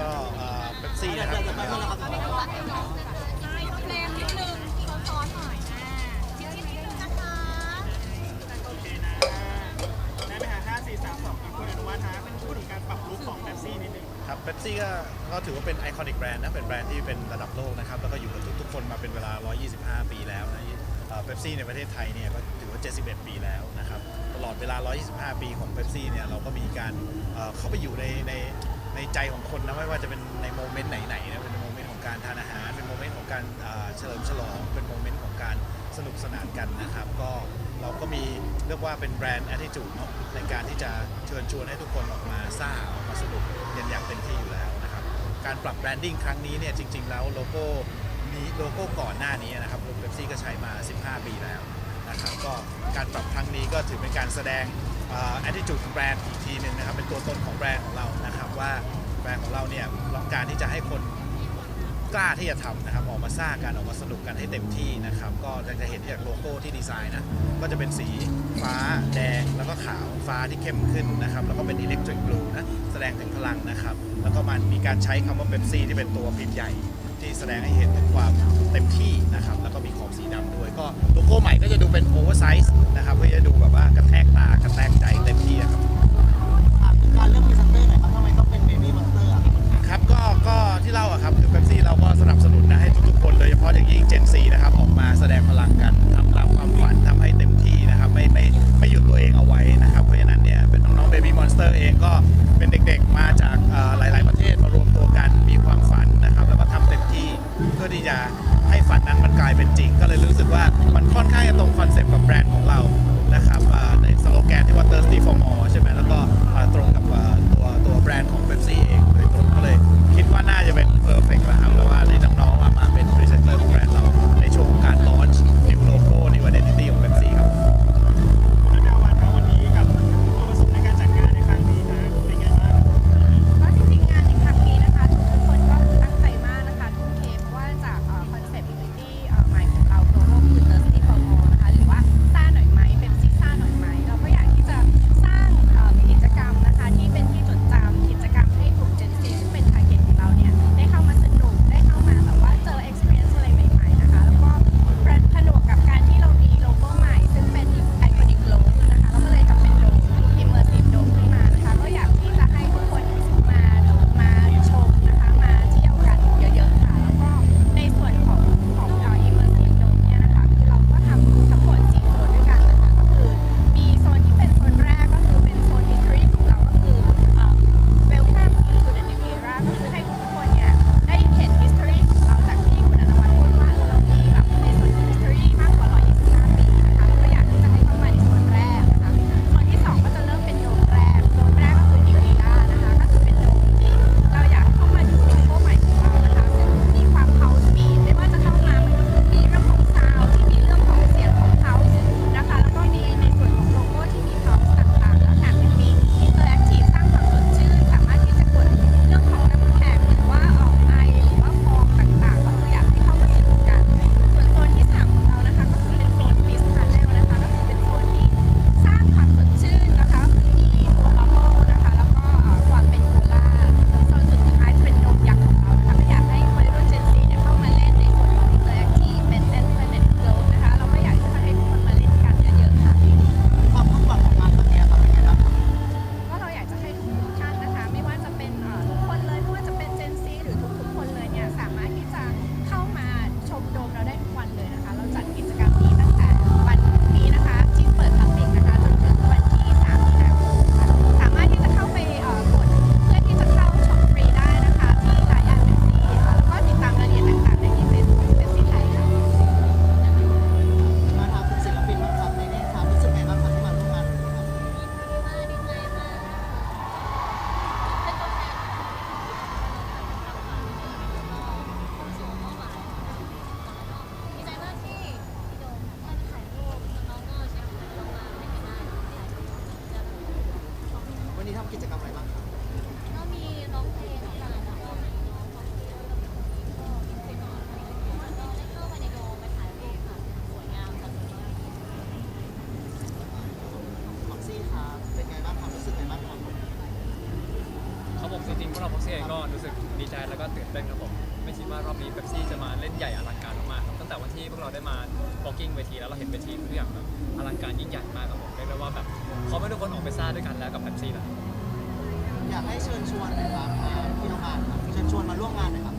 ก็เป๊ปซี่นะครับเดี๋ยวๆๆไปหมดแล้วครับได้เฟรมนิดนึงซ้อนๆหน่อยอ่าคิดนิดนึงนะคะโอเคนะได้ไหมฮะห้าสี่สามสองครับคุณอนุวัฒน์ฮะเป็นพูดถึงการปรับลุคของแท็กซี่นิดนึงครับเป๊ปซี่ก็ก็ถือว่าเป็นไอคอนิกแบรนด์นะ เป็นแบรนด์ที่เป็นระดับโลกนะครับ แล้วก็อยู่กับทุกๆคนมาเป็นเวลา 125 ปีแล้วนะเป๊ปซี่ในประเทศไทยเนี่ยก็ถือว่า 71 ปีแล้วนะครับ ตลอดเวลา 125 ปีของเป๊ปซี่เนี่ยเราก็มีการเอ่อเข้าไปอยู่ในใน ในใจของคนนะไม่ว่าจะเป็นในโมเมนต์ไหนๆนะเป็นโมเมนต์ของการทานอาหาร เป็นโมเมนต์ของการเฉลิมฉลอง เป็นโมเมนต์ของการสนุกสนานกันนะครับ ก็เราก็มีเรียกว่าเป็นแบรนด์ attitude เนาะในการที่จะเชิญชวนให้ทุกคนออกมาซ่าออกมาสนุกกันอย่างเต็มที่อยู่แล้วนะครับ การปรับแบรนดิ้งครั้งนี้เนี่ยจริง ๆ แล้วโลโก้มีโลโก้ก่อนหน้านี้นะครับลูกเบปซี่ก็ใช้มา 15 ปีแล้ว นะครับก็การปรับครั้งนี้ก็ถือเป็นการแสดงแอดดิจูดของแบรนด์อีกทีหนึ่งนะครับเป็นตัวตนของแบรนด์ของเรานะครับว่าแบรนด์ของเราเนี่ยต้องการที่จะให้คนกล้าที่จะทำนะครับออกมาซ่างกันออกมาสนุกกันให้เต็มที่นะครับก็จะจะเห็นจากโลโก้ที่ดีไซน์นะก็จะเป็นสีฟ้าแดงแล้วก็ขาวฟ้าที่เข้มขึ้นนะครับแล้วก็เป็นอิเล็กทริกบลูนะแสดงถึงพลังนะครับแล้วก็มันมีการใช้คำว่าเ e ปซี่ที่เป็นตัวพิมพ์ใหญ่ ที่แสดงให้เห็นถึงความเต็มที่นะครับ แล้วก็มีขอบสีดำด้วย ก็โลโก้ใหม่ก็จะดูเป็นโอเวอร์ไซส์นะครับเพื่อจะดูแบบว่ากระแทกตากระแทกใจเต็มที่อะครับอะการเลือกพรีเซนเตอร์หน่อยครับทำไมต้องเป็นเบบี้มอนสเตอร์อะครับก็ก็ที่เล่าอะครับคือเ e ปซี่เราก็สนับสนุนนะให้ทุกๆคนโดยเฉพาะอย่างยิ่ง Gen Z นะครับออกมาแสดงพลังกันทำตามความฝันทำให้เต็มที่นะครับไม่ไม่ไม่หยุดตัวเองเอาไว้นะครับเพราะฉะนั้นเนี่ยเป็นน้องๆ Baby Monster เองก็เป็นเด็กๆมาจากเอ่อหลาย ๆ ประเทศมารวมตัวกันมีความ จะให้ฝันนั้นมันกลายเป็นจริง ก็เลยรู้สึกว่ามันค่อนข้างจะตรงคอนเซ็ปต์กับแบรนด์ของเรานะครับในสโลแกนที่ว่า thirsty for more ใช่ไหมแล้วก็ตรงกับ กิจกรรมอะไรบ้างครัก็มีร้องเพลงของหลานแล้วก็มีน้องเขาที่ก็มีเพลานแล้วก็ได้เข้าไปในโรงไปถ่ายเพลค่ะสวยงามจังเลยฟ็อกซี่ครัเป็นไงบ้างครับรู้สึกไงบ้างครับเขาบอกจริงๆพวกเราพ็อกซี่เองก็รู้สึกดีใจแล้วก็ตื่นเต้นครับผมไม่คิดว่ารอบนี้เป๊ปซี่จะมาเล่นใหญ่อลังการมากๆครับตั้งแต่วันที่พวกเราได้มาบ็อกกิ้งเวทีแล้วเราเห็นเวทีทุกอย่างแบบอลังการยิ่งใหญ่มากครับผมเรียกได้ว่าแบบเขาไม่ทุกคนออกไปซ่าด้วยกันแล้วกับเป๊ปซี่นะ เชิญชวนนะครับอ่าพี่น้องอาร์ครับเชิญชวนมาร่วมงานหนะครับ